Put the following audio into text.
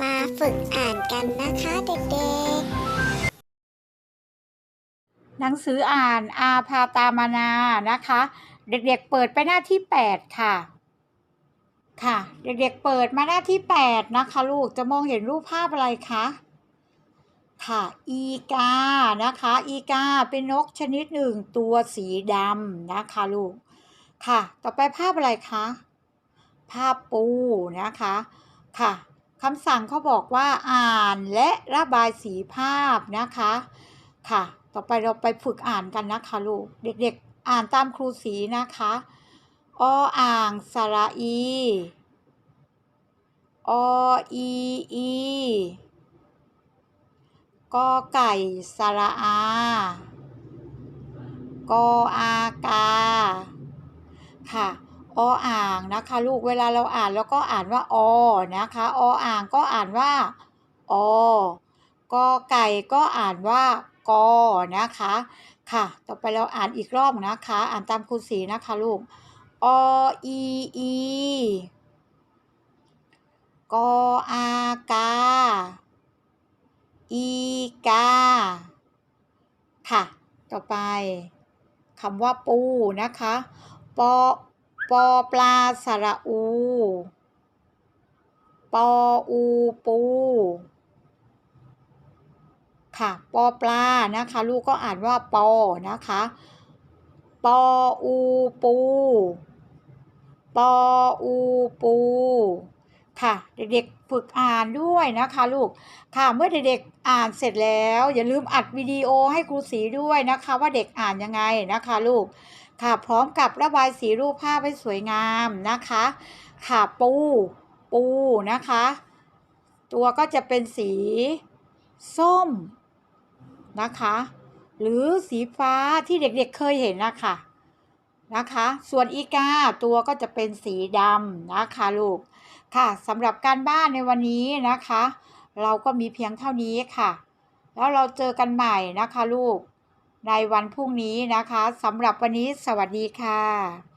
มาฝึกอ่านกันนะคะเด็กหนังสืออ่านอาพาตามานานะคะ เด็กๆเปิดไปหน้าที่ 8 ค่ะ ค่ะ เด็กๆเปิดมาหน้าที่ 8 นะคะ ลูกจะมองเห็นรูปภาพอะไรคะค่ะอีกานะคะ อีกาเป็นนกชนิดหนึ่งตัวสีดำนะคะลูกค่ะ ต่อไปภาพอะไรคะ ภาพปูนะคะ ค่ะ คำสั่งเขาบอกว่าอ่านและระบายสีภาพนะคะ ค่ะ ต่อไปเราไปฝึกอ่านกันนะคะลูก เด็กๆ อ่านตามครูสีนะคะออ่างสระอีออีอีกอไก่สระอา กออากา ค่ะ ออ่างนะคะลูกเวลาเราอ่านแล้วก็อ่านว่าอนะคะออ่างก็อ่านว่าอกอไก่ก็อ่านว่ากอนะคะ ค่ะ ต่อไปเราอ่านอีกรอบนะคะ อ่านตามครูสีนะคะลูกออีอีกออากาอีกา ค่ะ ต่อไปคำว่าปูนะคะปอ ปอปลาสระอู ปออูปู ค่ะ ปอปลา นะคะ ลูกก็อ่านว่าปอ นะคะ ปออูปู ปออูปู ค่ะ เด็กๆฝึกอ่านด้วยนะคะลูกค่ะเมื่อเด็กๆอ่านเสร็จแล้ว อย่าลืมอัดวิดีโอให้ครูสีด้วยนะคะ ว่าเด็กอ่านยังไงนะคะลูกค่ะพร้อมกับระบายสีรูปภาพให้สวยงามนะคะ ค่ะปู ปูนะคะ ตัวก็จะเป็นสี ส้มนะคะ หรือสีฟ้าที่เด็กๆเเคยเห็นนะคะ นะคะ ส่วนอีกาตัวก็จะเป็นสีดำนะคะลูกค่ะสำหรับการบ้านในวันนี้นะคะ เราก็มีเพียงเท่านี้ค่ะ แล้วเราเจอกันใหม่นะคะลูกในวันพรุ่งนี้นะคะสำหรับวันนี้สวัสดีค่ะ